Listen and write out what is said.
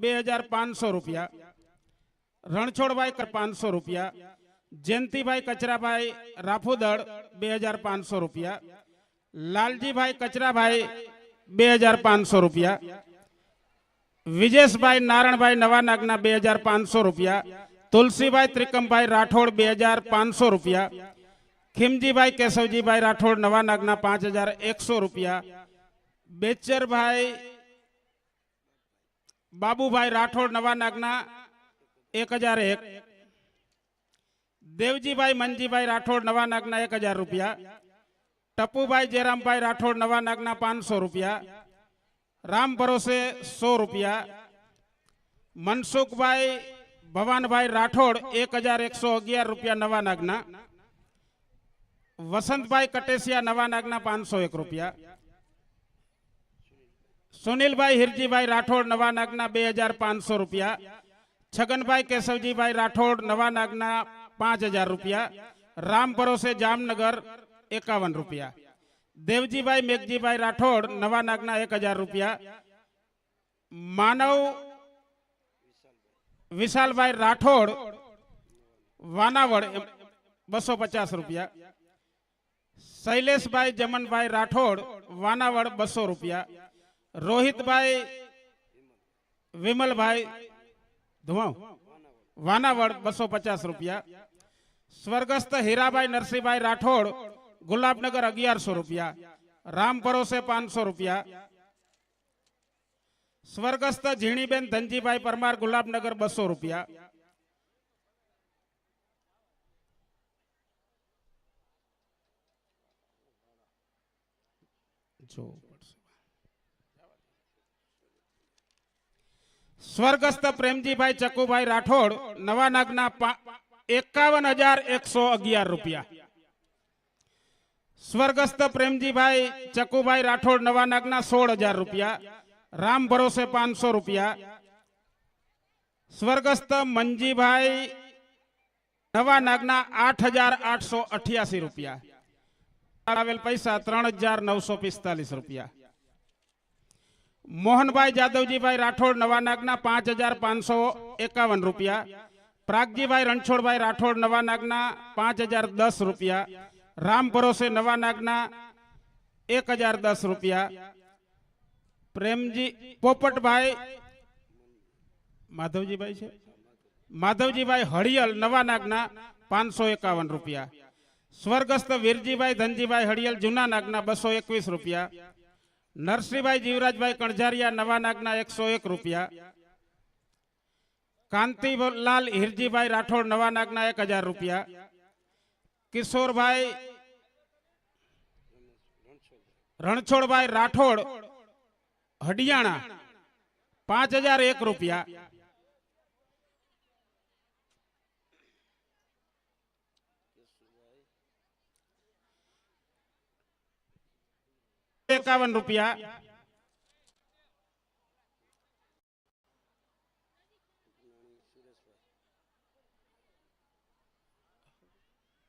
બે હજાર પાંચસો રૂપિયા રણછોડભાઈ પાંચસો રૂપિયા જયંતિભાઈ કચરાભાઈ રાફુદળ બે હજાર પાંચસો રૂપિયા લાલજીભાઈ કચરાભાઈ બે હજાર પાંચસો રૂપિયા વિજેશભાઈ નારણભાઈ નવાનાગના બે હજાર પાંચસો રૂપિયા તુલસીભાઈ ત્રિકમભાઈ રાઠોડ બે હજાર પાંચસો રૂપિયા ખીમજીભાઈ કેશવજીભાઈ રાઠોડ નવાનાગના પાંચ હજાર એકસો રૂપિયા બેચરભાઈ બાબુભાઈ રાઠોડ નવાનાગના એક હજાર એક દેવજીભાઈ મનજીભાઈ રાઠોડ નવાનાગના એક હજાર રૂપિયા ટપુભાઈ જયરામભાઈ રાઠોડ નવાનાગના પાંચસો રૂપિયા રામ ભરોસે સો રૂપિયા મનસુખભાઈ ભવાનભાઈ રાઠોડ એક હજાર એકસો અગિયાર રૂપિયા નવા નાગના વસંતભાઈ કટેસિયા નવા નાગના પાંચસો એક રૂપિયા સુનિલભાઈ હિરજીભાઈ રાઠોડ નવા નાગના બે હજાર પાંચસો રૂપિયા છગનભાઈ કેશવજીભાઈ રાઠોડ નવા નાગના પાંચ હજાર રૂપિયા રામ ભરોસે જામનગર એકાવન રૂપિયા દેવજીભાઈ મેઘજીભાઈ રાઠોડ નવા નાગના એક હજાર રૂપિયા માનવ વિશાલભાઈ રાઠોડ વાનાવડ બસો પચાસ રૂપિયા શૈલેષભાઈ જમનભાઈ રાઠોડ વાનાવડ બસો રૂપિયા રોહિતભાઈ વિમલભાઈ ધુમાવ વાનાવડ બસો પચાસ રૂપિયા સ્વર્ગસ્થ હીરાભાઈ નરસિંહભાઈ રાઠોડ ગુલાબનગર અગિયારસો રૂપિયા રામ ભરોસે પાંચસો રૂપિયા સ્વર્ગસ્થ ઝીણીબેન ધનજીભાઈ પરમાર ગુલાબનગર બસો રૂપિયા જોવું સ્વર્ગસ્થ પ્રેમજીભાઈ ચકુભાઈ રાઠોડ નવા નાગના એકાવન હજાર એકસો અગિયાર રૂપિયા. સ્વર્ગસ્થ પ્રેમજીભાઈ ચકુભાઈ રાઠોડ નવા નાગના સોળ હજાર રૂપિયા. રામ ભરોસે પાંચસો રૂપિયા. સ્વર્ગસ્થ મંજીભાઈ નવા નાગના આઠ હજાર આઠસો અઠ્યાસી રૂપિયા. આવેલ પૈસા ત્રણ હજાર નવસો પિસ્તાલીસ રૂપિયા. મોહનભાઈ જાદવજીભાઈ રાઠોડ નવા નાગના પાંચ હજાર પાંચસો એકાવન રૂપિયા. પ્રાગજીભાઈ રણછોડભાઈ રાઠોડ નવા નાગના પાંચ હજાર દસ રૂપિયા. રામ ભરોસે નવા નાગના એક હજાર દસ રૂપિયા. પ્રેમજી પોપટભાઈ માધવજીભાઈ છે? માધવજીભાઈ હળિયલ નવા નાગના પાંચસો એકાવન રૂપિયા. સ્વર્ગસ્થ વીરજીભાઈ ધનજીભાઈ હળિયલ જૂના નાગના બસો એકવીસ રૂપિયા. નરસિંહભાઈ જીવરાજભાઈ કણઝારિયા નવા નાગના એકસો એક રૂપિયા કાંતિલાલ હિરજીભાઈ રાઠોડ નવા નાગના એક હજાર રૂપિયા કિશોરભાઈ રણછોડભાઈ રાઠોડ હડિયાણા પાંચ હજાર એક રૂપિયા એકાવન રૂપિયા.